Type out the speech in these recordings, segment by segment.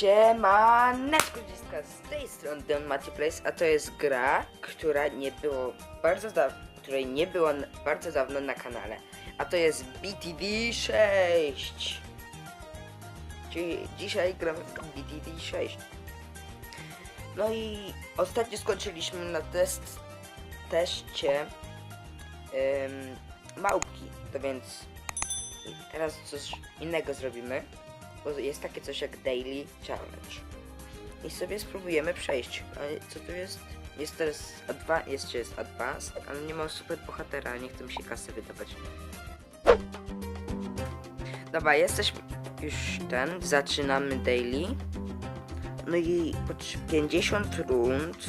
Siemaneczko dziecka, z tej strony Don Matty Place, a to jest gra, która nie było bardzo dawno, której nie było bardzo dawno na kanale, a to jest BTD 6. Czyli dzisiaj gramy w BTD 6. No i ostatnio skończyliśmy na test, teście ym, małpki, to więc teraz coś innego zrobimy bo jest takie coś jak Daily Challenge. I sobie spróbujemy przejść. Co tu jest? Jest teraz jeszcze jest Advanced, ale nie ma super bohatera, nie chce mi się kasy wydawać. Dobra, jesteśmy już ten, zaczynamy Daily. No i po trz- 50 rund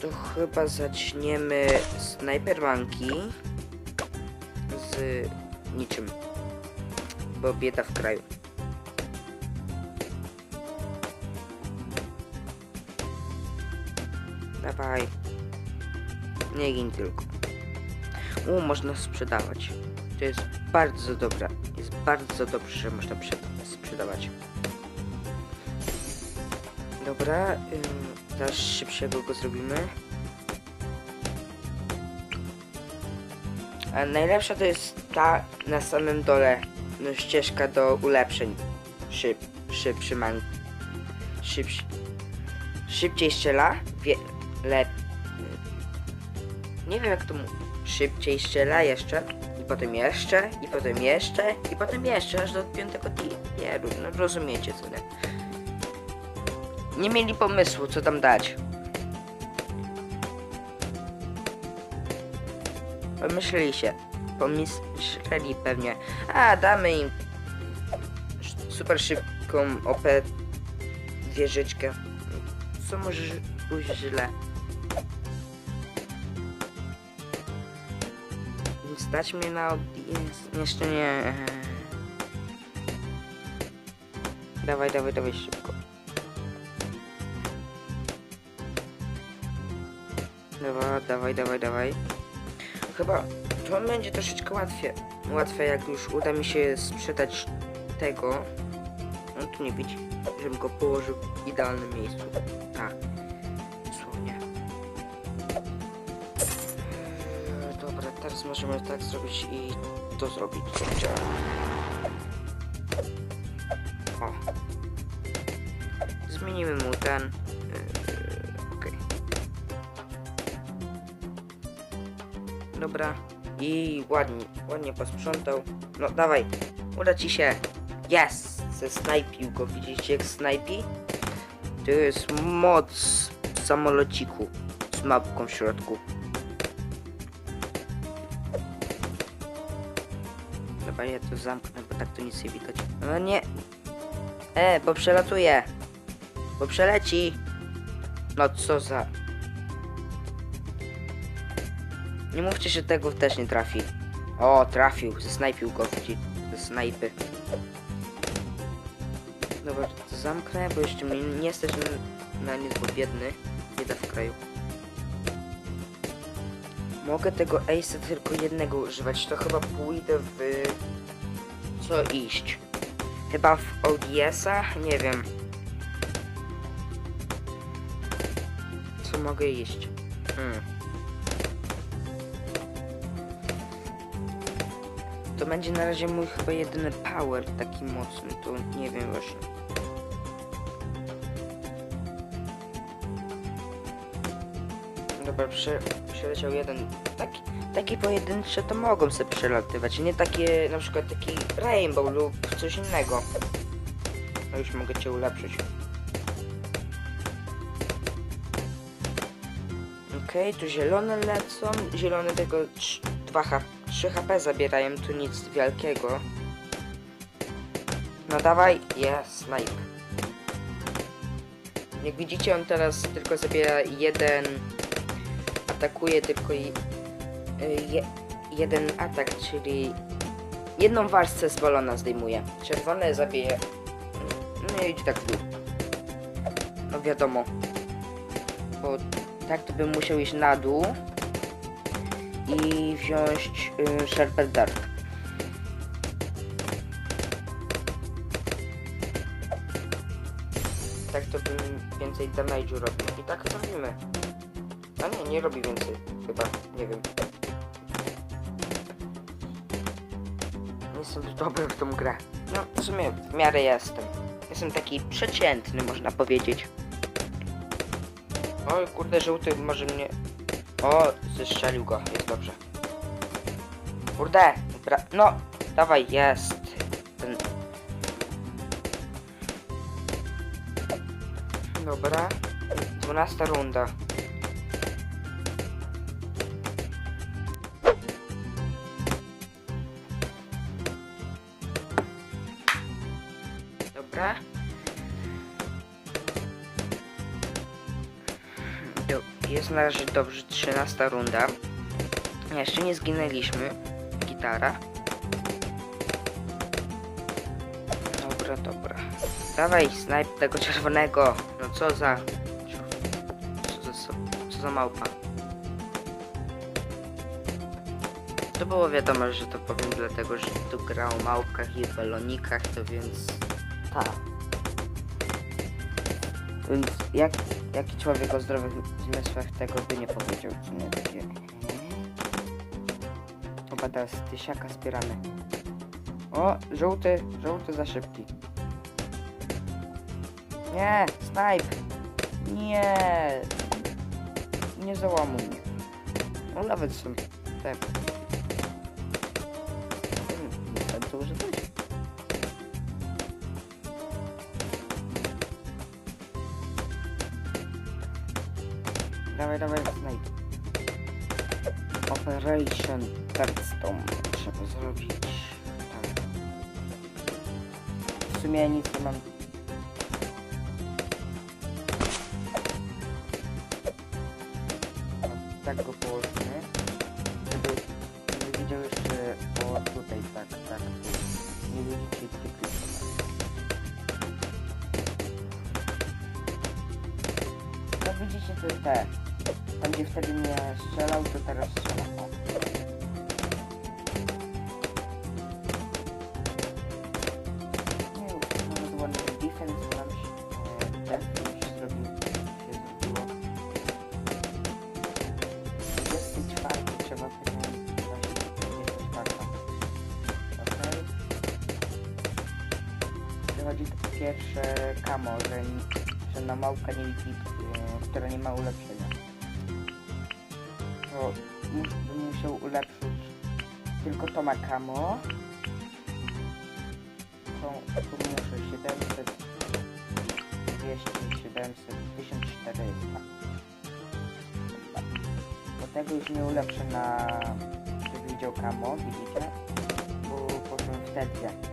to chyba zaczniemy z najperwanki z niczym bo bieda w kraju. Dawaj. Nie gin tylko. U, można sprzedawać. To jest bardzo dobra. Jest bardzo dobrze, że można prze- sprzedawać. Dobra, ym, teraz szybszego go zrobimy. A najlepsza to jest ta na samym dole ścieżka do ulepszeń. Szyb, szybszy man. Szyb, szybciej strzela, wie, lep. Nie wiem jak to mu. Szybciej strzela jeszcze. I potem jeszcze, i potem jeszcze, i potem jeszcze, aż do piątego tieru. No rozumiecie co nie? Nie mieli pomysłu co tam dać. Pomyśleli się. Pomyśleli pewnie. A, damy im super szybką OP wieżyczkę. Co może pójść źle? Stać mnie na odjazd? Jeszcze nie. Dawaj, dawaj, dawaj szybko. Dobra, dawaj, dawaj, dawaj. Chyba to będzie troszeczkę łatwiej. Łatwe jak już uda mi się sprzedać tego. On tu nie widzi, żebym go położył w idealnym miejscu. Tak. Dosłownie. Dobra, teraz możemy tak zrobić i to zrobić. co chciałem. O. Zmienimy mu ten. Okej. Dobra. I ładnie, ładnie posprzątał. No dawaj, uda ci się. Yes! Zesnajpił go, widzicie jak snajpi? To jest moc samolociku z mapką w środku. Dobra, ja to zamknę, bo tak to nic nie widać. No nie. E, bo przelatuje. Bo przeleci. No co za... Nie mówcie, że tego też nie trafi. O, trafił, zesnajpił go, ze snajpy. Dobra, to zamknę, bo jeszcze mnie nie na, na nic, bo biedny. Bieda w kraju. Mogę tego Ace'a tylko jednego używać, to chyba pójdę w... Co iść? Chyba w ODS-a? Nie wiem. Co mogę iść? Hmm. Będzie na razie mój chyba jedyny power taki mocny, to nie wiem właśnie. Dobra, prze, przeleciał jeden. Taki, taki pojedyncze to mogą sobie przelatywać, nie takie na przykład taki rainbow lub coś innego. No już mogę cię ulepszyć. Okej, tu zielone lecą. Zielone tego 2 HP, 3 HP zabierają, tu nic wielkiego. No dawaj, jest snipe. Jak widzicie, on teraz tylko zabiera jeden. Atakuje tylko y, je, jeden atak, czyli jedną warstwę z balona zdejmuje. Czerwone zabije. No i idzie tak w dół. No wiadomo. Bo tak to bym musiał iść na dół i wziąć y, Dark. Tak to bym więcej damage'u robił. I tak robimy. A nie, nie robi więcej. Chyba, nie wiem. Nie jestem dobry w tą grę. No, w sumie w miarę jestem. Jestem taki przeciętny, można powiedzieć. Oj, kurde, żółty może mnie o, zestrzelił go, jest dobrze. Kurde, no, dawaj, jest. Ten... Dobra, 12 runda. Jest na razie dobrze 13 runda. Jeszcze nie zginęliśmy. Gitara. Dobra, dobra. Dawaj, snajp tego czerwonego. No co za... Co za, co, za małpa. To było wiadomo, że to powiem dlatego, że tu gra o małpkach i balonikach, to więc... Tak. Więc jak, jaki człowiek o zdrowych zmysłach tego by nie powiedział, co nie takie... Chyba teraz tysiaka zbieramy. O, żółty, żółty za szybki. Nie, snipe! Nie! Nie załamuj mnie. No nawet są te... W sumie nic nie mam. Tak go położymy. Kamo, że, że na małpka nie widzi, e, która nie ma ulepszenia. To mus, bym musiał ulepszyć tylko to ma kamo. Tu muszę 700, 200, 700, 1400. Bo tego już nie ulepszę na żeby widział kamo, widzicie? Bo potem wtedy. Bardzo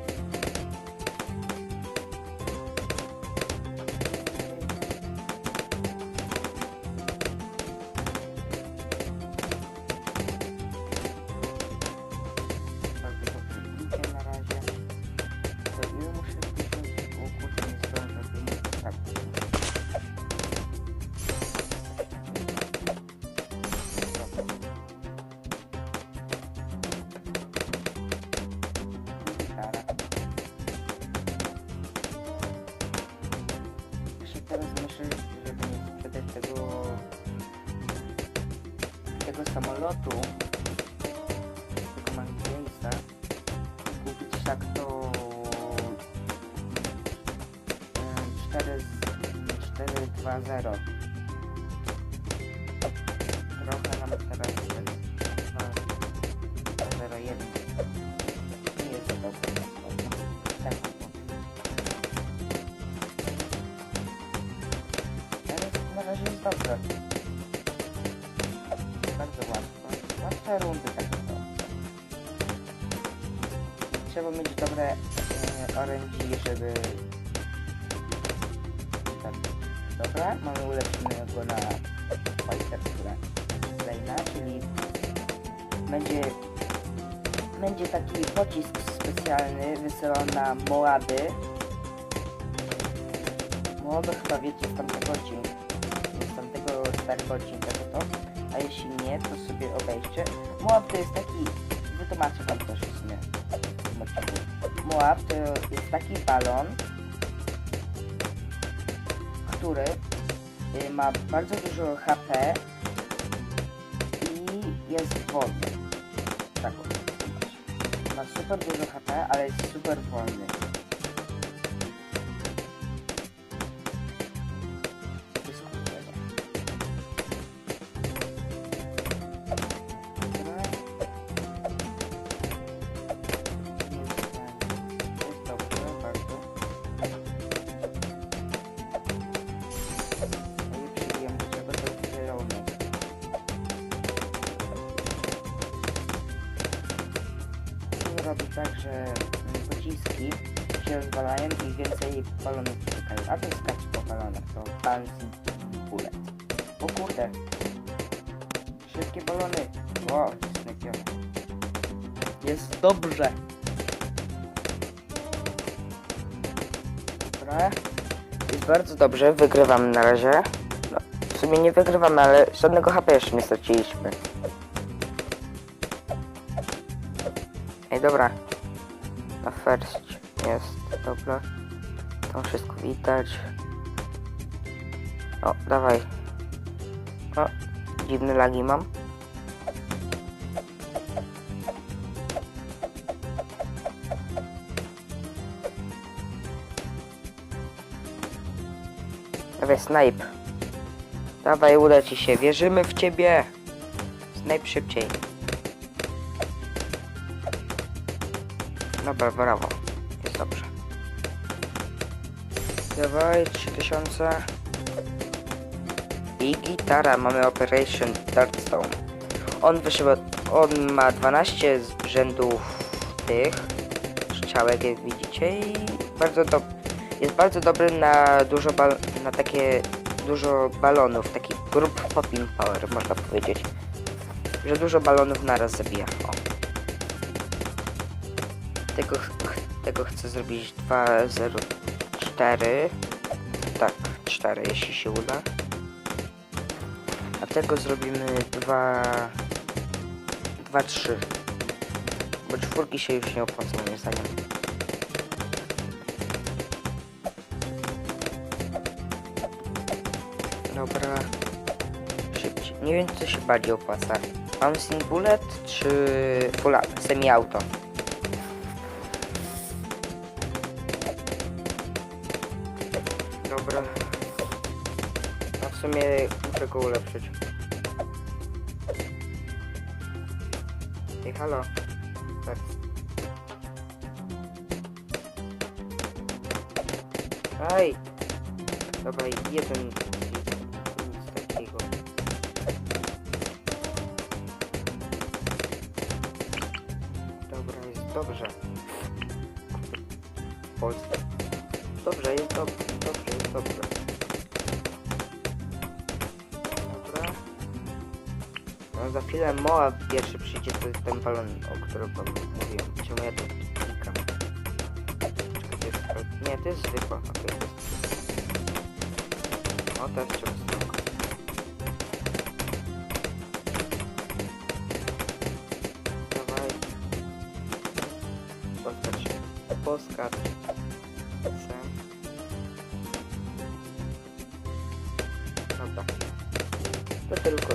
myślę, żeby nie sprzedać tego tego samolotu. Tego i kupić tak to e, 4 4 łatwe rundy tak naprawdę trzeba mieć dobre e, orędzie, żeby... Tak. Dobra, mamy ulepszonego na Fighter Lane'a, czyli będzie będzie taki pocisk specjalny wysyłany na Moaby. Moaby chyba wiecie z tamtego odcinka, z tamtego starego odcinka to to, a jeśli nie, to sobie obejrzcie. Moab to jest taki, wytłumaczę wam też w sumie. Moab to jest taki balon, który y, ma bardzo dużo HP i jest wolny. Tak. Ma super dużo HP, ale jest super wolny. Tak, że pociski się rozwalają i więcej balonów uciekają. A to skacz po balonach, to bouncing bullet. O kurde! Szybkie balony! O, snajpione. Jest dobrze! Dobra. Jest bardzo dobrze, wygrywam na razie. No, w sumie nie wygrywamy, ale żadnego HP jeszcze nie straciliśmy. Ej, dobra. Na first jest, dobra. To wszystko widać. O, dawaj. O, dziwne lagi mam. Dawaj, snipe. Dawaj, uda ci się. Wierzymy w ciebie. Snipe szybciej. Dobra, brawo. Jest dobrze. Dawaj, 3000. I gitara, mamy Operation Darkstone. On wyszedł, on ma 12 z rzędów tych strzałek, jak widzicie i bardzo dob jest bardzo dobry na dużo bal na takie dużo balonów, taki grup popping power, można powiedzieć. Że dużo balonów naraz zabija. O. Tego, tego chcę zrobić 2.04. Tak, 4, jeśli się uda. A tego zrobimy 2... 2.3. Bo czwórki się już nie opłaca moim zdaniem. Dobra. Szybciej. Nie wiem co się bardziej opłaca. Bouncing Bullet czy full semi sumie muszę ulepszyć. Ej, halo. Tak. Aj! Dobra, jeden nic takiego. Dobra, jest dobrze. Polsce. Dobrze, jest dobrze, Chwilę Moa pierwszy przyjdzie, to jest ten balon, o którym wam mówiłem. Czemu ja to klikam? Nie, to jest zwykła. Jest... O, teraz trzeba stronkę. Dawaj. Poskacz się. Poskacz. Dobra. To tylko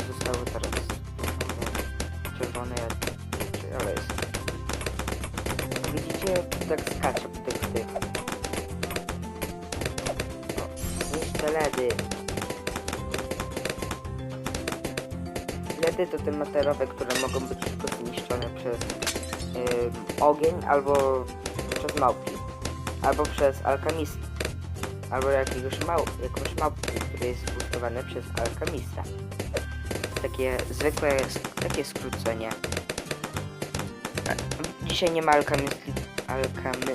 Materiały, które mogą być tylko zniszczone przez ym, ogień albo przez małpki. Albo przez alchemist. Albo jakiegoś mał, jakąś małpki, który jest zbustowany przez alchemista. Takie zwykłe, takie skrócenie. Dzisiaj nie ma alchemisty, alchemy,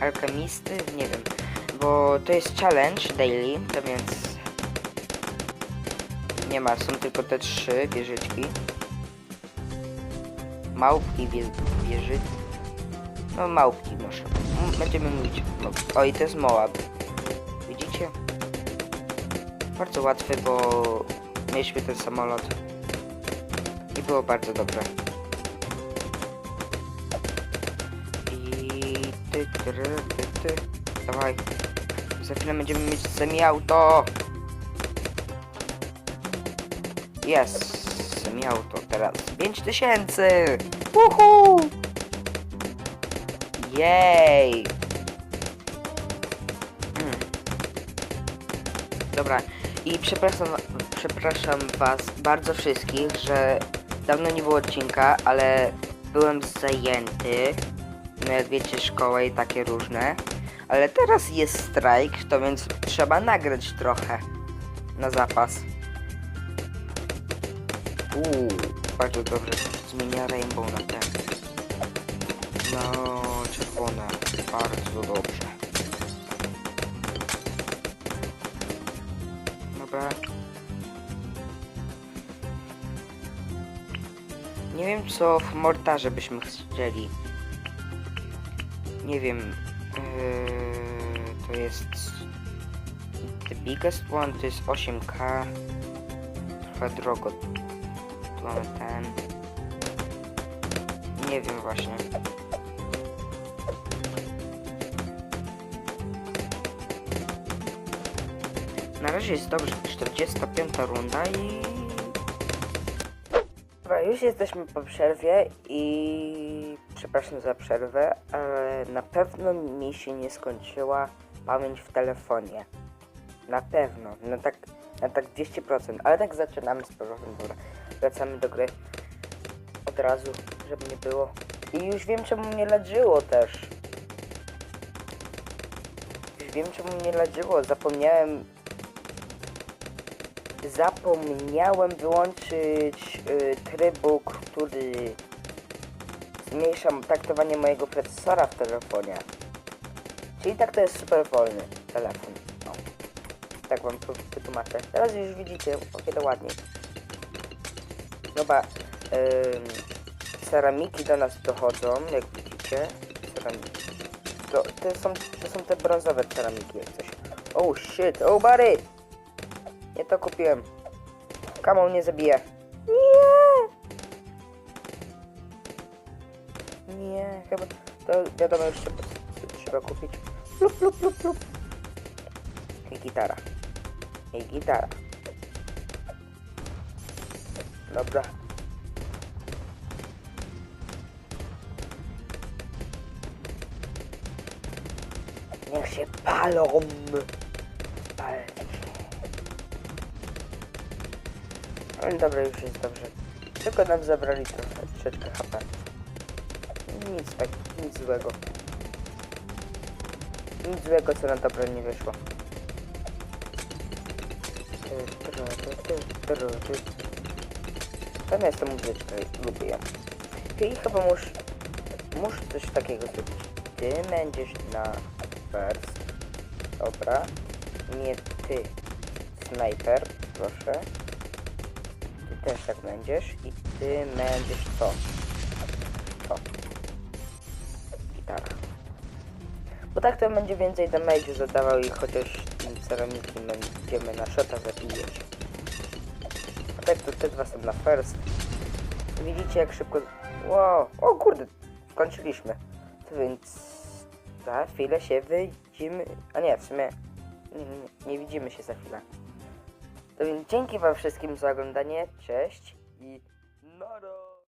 alchemisty, nie wiem, bo to jest challenge daily, to więc nie ma, są tylko te trzy wieżyczki. Małpki, wie, wieżyczki. No małpki może. Będziemy mówić. O i to jest Moab. Widzicie? Bardzo łatwy, bo mieliśmy ten samolot. I było bardzo dobre. I ty, ty, ty, ty. Dawaj. Za chwilę będziemy mieć semi Jest. Semi auto teraz. 5000! Uhu! Jej! Mm. Dobra, i przepraszam, przepraszam was bardzo wszystkich, że dawno nie było odcinka, ale byłem zajęty. No jak wiecie, szkoła i takie różne. Ale teraz jest strajk, to więc trzeba nagrać trochę na zapas. Uuu, bardzo dobrze. Zmienia rainbow na ten. No, czerwone. Bardzo dobrze. Dobra. Nie wiem co w mortarze byśmy chcieli. Nie wiem. Yy, to jest. The biggest one to jest 8K. Trochę drogo. Mamy ten. Nie wiem właśnie. Na razie jest dobrze, 45 runda i... Dobra, już jesteśmy po przerwie i przepraszam za przerwę, ale na pewno mi się nie skończyła pamięć w telefonie. Na pewno, no tak, na tak 200%, ale tak zaczynamy z powrotem, dobra. Wracamy do gry od razu, żeby nie było. I już wiem czemu mnie ladziło też. Już wiem czemu mnie ladziło, zapomniałem zapomniałem wyłączyć y, trybu, który zmniejsza traktowanie mojego procesora w telefonie. Czyli tak to jest super wolny telefon. No. Tak wam wytłumaczę. Teraz już widzicie, o wiele ładniej. Dobra, ym, ceramiki do nas dochodzą, jak widzicie. Ceramiki. To, to, są, to są te brązowe ceramiki, jak coś. Oh shit, oh buddy! Nie to kupiłem. Kamą nie zabije. Nie! Nie, chyba to wiadomo już trzeba, trzeba kupić. Lup, lup, lup, lup. I gitara. I gitara. Dobra. Niech się palą. Się. No dobra, już jest dobrze. Tylko nam zabrali troszeczkę HP. Nic tak, nic złego. Nic złego, co na dobre nie wyszło. Tam jest ta muzyczka, lubię ją. I chyba muszę, muszę coś takiego zrobić. Ty będziesz na first. Dobra. Nie ty. Sniper, proszę. Ty też tak będziesz i ty będziesz to. To. Gitara. Bo tak to będzie więcej damage'u zadawał i chociaż tym ceramiki będziemy na shota zabijać. To te dwa są na first. Widzicie jak szybko... Wow, o kurde, skończyliśmy. To więc za chwilę się wyjdziemy... A nie, w sumie nie, nie, nie widzimy się za chwilę. To więc dzięki wam wszystkim za oglądanie, cześć i nara!